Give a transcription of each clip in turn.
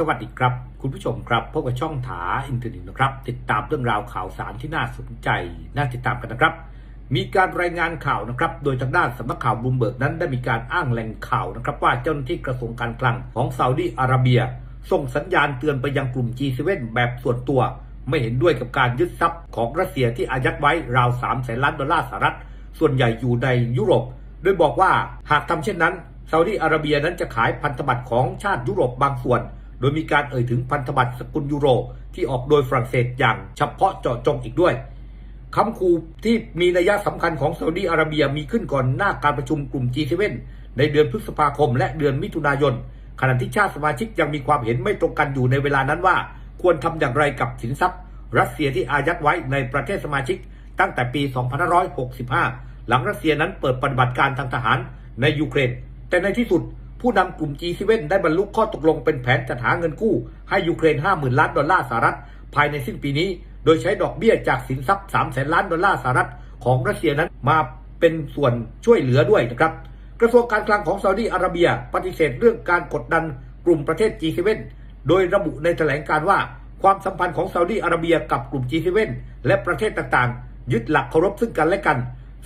สวัสดีครับ คุณผู้ชมครับพบกับช่องถาอินเทอร์เน็ตนะครับ ติดตามเรื่องราวข่าวสารที่น่าสนใจ น่าติดตามกันนะครับ มีการรายงานข่าวนะครับ โดยทางด้านสำนักข่าวบลูมเบิร์กนั้นได้มีการอ้างแหล่งข่าวนะครับ ว่าเจ้าหน้าที่กระทรวงการคลังของซาอุดีอาระเบีย ส่งสัญญาณเตือนไปยังกลุ่ม G7 แบบส่วนตัว ไม่เห็นด้วยกับการยึดทรัพย์ของรัสเซียที่อายัดไว้ราว3แสนล้านดอลลาร์สหรัฐส่วนใหญ่อยู่ในยุโรป โดยบอกว่าหากทำเช่นนั้นซาอุดีอาระเบียนั้นจะขายพันธบัตรของชาติยุโรปบางส่วน โดยมีการเอ่ยถึงพันธบัตรสกุลยูโร ที่ออกโดยฝรั่งเศสอย่างเฉพาะเจาะจงอีกด้วยคำคูที่มีนัยยะสำคัญของซาอุดีอาระเบียมีขึ้นก่อนหน้าการประชุมกลุ่ม G7 ในเดือนพฤษภาคมและเดือนมิถุนายน ขณะที่ชาติสมาชิกยังมีความเห็นไม่ตรงกันอยู่ในเวลานั้นว่า ควรทำอย่างไรกับสินทรัพย์ รัสเซียที่อายัดไว้ในประเทศสมาชิก ตั้งแต่ปี 2565 หลังรัสเซียนั้นเปิดปฏิบัติการทางทหารในยูเครน แต่ในที่สุด ผู้นำกลุ่ม G7 ได้บรรลุข้อตกลงเป็นแผนจัดหาเงินกู้ ให้ยูเครน 50,000 ล้านดอลลาร์สหรัฐ ภายในสิ้นปีนี้ โดยใช้ดอกเบี้ยจากสินทรัพย์3แสนล้านดอลลาร์สหรัฐของรัสเซียนั้นมาเป็นส่วนช่วยเหลือด้วยนะครับ กระทรวงการคลังของซาอุดีอาระเบีย ปฏิเสธเรื่องการกดดันกลุ่มประเทศ G7 โดยระบุในแถลงการว่าความสัมพันธ์ของซาอุดีอาระเบียกับกลุ่ม G7 และประเทศต่างๆ ยึดหลักเคารพซึ่งกันและกัน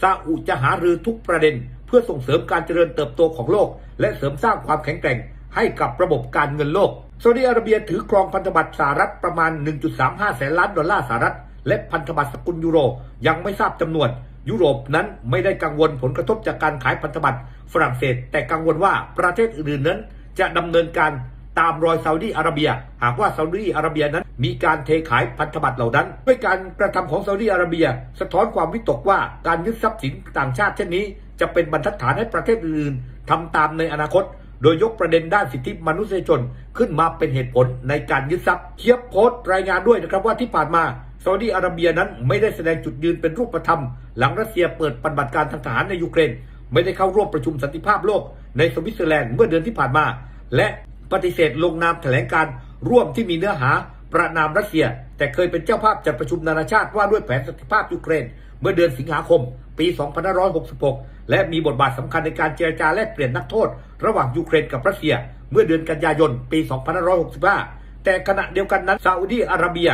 ซาอุจะหารือทุกประเด็น พื่อส่งเสริมการเจริญเติบโตของโลก และเสริมสร้างความแข็งแกร่งให้กับระบบการเงินโลกซาอุดีอาระเบียถือครองพันธบัตรสหรัฐประมาณ 1.35 แสนล้านดอลลาร์สหรัฐ และพันธบัตรสกุลยูโร ยังไม่ทราบจำนวน ยุโรปนั้นไม่ได้กังวลผลกระทบจากการขายพันธบัตรฝรั่งเศส แต่กังวลว่าประเทศอื่นๆนั้น จะดำเนินการตามรอยซาอุดีอาระเบีย หากว่าซาอุดีอาระเบียนั้น มีการเทขายพันธบัตรเหล่านั้น ด้วยการกระทำของซาอุดีอาระเบีย สะท้อนความวิตกว่าการยึดทรัพย์สินต่างชาติเช่นนี้ จะเป็นบรรทัดฐานให้ประเทศอื่นทำตามในอนาคต โดยยกประเด็นด้านสิทธิมนุษยชนขึ้นมาเป็นเหตุผลในการยึดทรัพย์เคียบโพสต์รายงานด้วยนะครับว่าที่ผ่านมาซาอุดีอาระเบียนั้นไม่ได้แสดงจุดยืนเป็นรูปธรรม หลังรัสเซียเปิดปฏิบัติการทางทหารในยูเครน ไม่ได้เข้าร่วมประชุมสันติภาพโลกในสวิตเซอร์แลนด์เมื่อเดือนที่ผ่านมา และปฏิเสธลงนามแถลงการร่วมที่มีเนื้อหา ประนามรัสเซีย แต่เคยเป็นเจ้าภาพจัดประชุมนานาชาติว่าด้วยแผนสันติภาพยูเครน เมื่อเดือนสิงหาคม ปี 2566 และมีบทบาทสำคัญในการเจรจาแลกเปลี่ยนนักโทษ ระหว่างยูเครนกับรัสเซีย เมื่อเดือนกันยายน ปี 2565 แต่ขณะเดียวกันนั้นซาอุดีอาระเบีย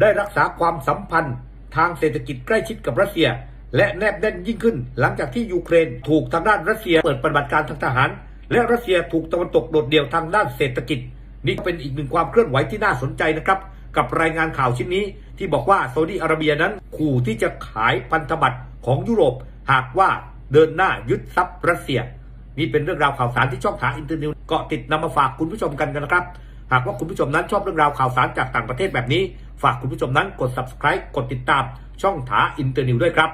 ได้รักษาความสัมพันธ์ ทางเศรษฐกิจใกล้ชิดกับรัสเซีย และแนบแน่นยิ่งขึ้น หลังจากที่ยูเครน ถูกทางด้านรัสเซียเปิดปฏิบัติการทางทหาร และรัสเซียถูกตะวันตกโดดเดี่ยวทางด้านเศรษฐกิจ นี่เป็นอีกหนึ่งความเคลื่อนไหวที่น่าสนใจนะครับ กับรายงานข่าวชิ้นนี้ ที่บอกว่าซาอุดีอาระเบียนั้นขู่ที่จะขายพันธบัตรของยุโรป หากว่าเดินหน้ายึดทรัพย์รัสเซีย นี่เป็นเรื่องราวข่าวสารที่ช่องทางอินเตอร์เน็ตเกาะติดนำมาฝากคุณผู้ชมกันนะครับ หากว่าคุณผู้ชมนั้นชอบเรื่องราวข่าวสารจากต่างประเทศแบบนี้ ฝากคุณผู้ชมนั้นกด subscribe กดติดตามช่องถาอินเตอร์นิวด้วยครับ